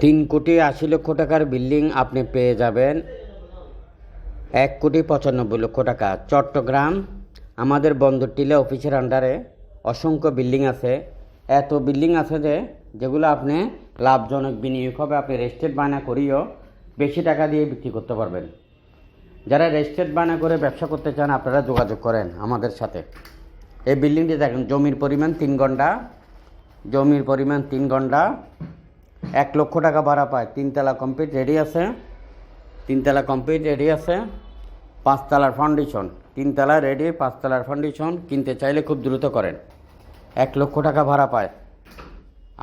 তিন কোটি আশি লক্ষ টাকার বিল্ডিং আপনি পেয়ে যাবেন। এক কোটি পঁচানব্বই লক্ষ টাকা। চট্টগ্রাম, আমাদের বন্দর টিলা অফিসের আন্ডারে অসংখ্য বিল্ডিং আছে। এত বিল্ডিং আছে যে, যেগুলো আপনি লাভজনক বিনিয়োগ হবে। আপনি রেস্টেট বায়না করিও, বেশি টাকা দিয়ে বিক্রি করতে পারবেন। যারা রেস্টেট বায়না করে ব্যবসা করতে চান, আপনারা যোগাযোগ করেন আমাদের সাথে। এই বিল্ডিংটি দেখেন, জমির পরিমাণ তিন ঘণ্টা। জমির পরিমাণ তিন ঘণ্টা। এক লক্ষ টাকা ভাড়া পায়। তিনতলা কমপ্লিট রেডি আছে। তিনতলা কমপ্লিট রেডি আছে। পাঁচতলার ফাউন্ডেশন তিনতলা রেডি পাঁচতলার ফাউন্ডেশন কিনতে চাইলে খুব দ্রুত করেন। এক লক্ষ টাকা ভাড়া পায়।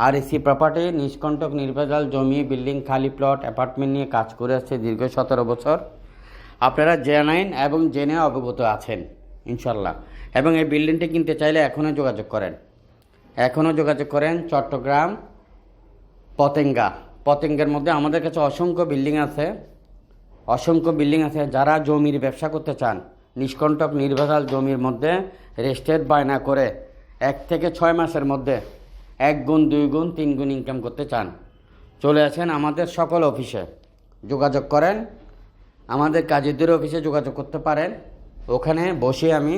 আর এসি প্রপার্টি নিষ্কণ্টক, নির্ভেজাল, জমি বিল্ডিং খালি প্লট অ্যাপার্টমেন্ট নিয়ে কাজ করে আসছে দীর্ঘ সতেরো বছর। আপনারা জেনাইন এবং জেনে অবগত আছেন ইনশাল্লাহ এবং এই বিল্ডিংটি কিনতে চাইলে এখনও যোগাযোগ করেন। এখনও যোগাযোগ করেন চট্টগ্রাম পতেঙ্গা। পতেঙ্গার মধ্যে আমাদের কাছে অসংখ্য বিল্ডিং আছে। অসংখ্য বিল্ডিং আছে যারা জমির ব্যবসা করতে চান। নিষ্কণ্টক, নির্ভেজাল জমির মধ্যে রেস্টেড বায়না করে এক থেকে ছয় মাসের মধ্যে এক গুণ, দুই গুণ, তিন গুণ ইনকাম করতে চান। চলে আসেন আমাদের সকল অফিসে। যোগাযোগ করেন। আমাদের কাজীদের অফিসে যোগাযোগ করতে পারেন। ওখানে বসে আমি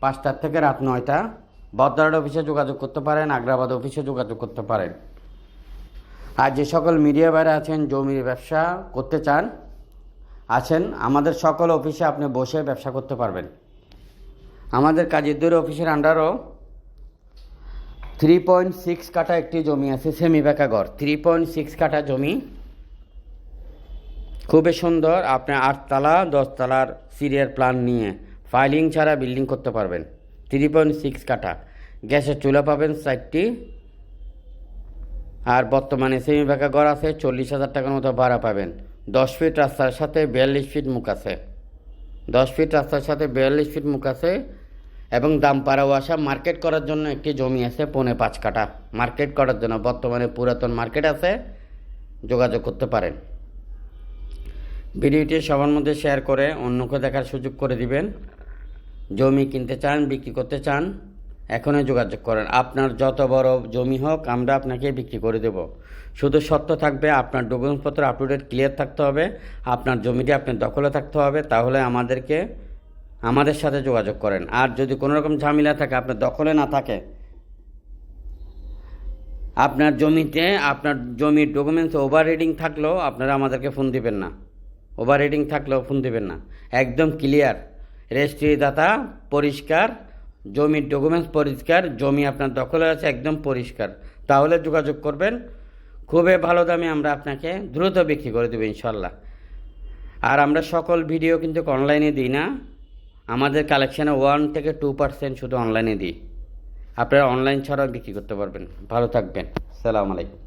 পাঁচটার থেকে রাত নয়টা বদ্রাট অফিসে যোগাযোগ করতে পারেন, আগ্রাবাদ অফিসে যোগাযোগ করতে পারেন। আর যে সকল মিডিয়া বাইরে আছেন জমির ব্যবসা করতে চান, আছেন, আমাদের সকল অফিসে আপনি বসে ব্যবসা করতে পারবেন। আমাদের কাজীদের অফিসের আন্ডারও থ্রি পয়েন্ট সিক্স কাটা একটি জমি আছে, সেমি বেকাগর থ্রি পয়েন্ট সিক্স কাটা জমি খুবই সুন্দর, আপনি আটতলা, দশতলার সিরিয়ার প্ল্যান নিয়ে ফাইলিং ছাড়া বিল্ডিং করতে পারবেন। থ্রি পয়েন্ট সিক্স কাটা গ্যাসের চুলা পাবেন চারটি। আর বর্তমানে সেমি বেকা ঘর আছে, চল্লিশ হাজার টাকার মতো ভাড়া পাবেন। দশ ফিট রাস্তার সাথে বিয়াল্লিশ ফিট মুখ আছে। দশ ফিট রাস্তার সাথে বিয়াল্লিশ ফিট মুখ আছে এবং দাম পাড়াও আসা। মার্কেট করার জন্য একটি জমি আছে পৌনে পাঁচ কাঠা। মার্কেট করার জন্য বর্তমানে পুরাতন মার্কেট আছে, যোগাযোগ করতে পারেন। ভিডিওটি সবার মধ্যে শেয়ার করে অন্যকে দেখার সুযোগ করে দিবেন। জমি কিনতে চান, বিক্রি করতে চান এখনই যোগাযোগ করেন। আপনার যত বড় জমি হোক, আমরা আপনাকে বিক্রি করে দেব। শুধু সত্য থাকবে, আপনার ডকুমেন্টসপত্র আপ টু ডেট ক্লিয়ার থাকতে হবে, আপনার জমিটি আপনার দখলে থাকতে হবে, তাহলে আমাদেরকে, আমাদের সাথে যোগাযোগ করেন। আর যদি কোনো রকম ঝামেলা থাকে, আপনার দখলে না থাকে, আপনার জমিতে, আপনার জমির ডকুমেন্টস ওভার রিডিং থাকলেও আপনারা আমাদেরকে ফোন দিবেন না। ওভার রিডিং থাকলেও ফোন দিবেন না। একদম ক্লিয়ার রেজিস্ট্রি দাতা পরিষ্কার জমির ডকুমেন্টস পরিষ্কার, জমি আপনার দখলে আছে, একদম পরিষ্কার। তাহলে যোগাযোগ করবেন। খুবই ভালো দামে আমরা আপনাকে দ্রুত বিক্রি করে দেবো ইনশাল্লাহ আর আমরা সকল ভিডিও কিন্তু অনলাইনে দিই না। আমাদের কালেকশানে ওয়ান থেকে টু পার্সেন্ট শুধু অনলাইনে দিই। আপনারা অনলাইন ছাড়াও বিক্রি করতে পারবেন। ভালো থাকবেন। সালাম আলাইকুম।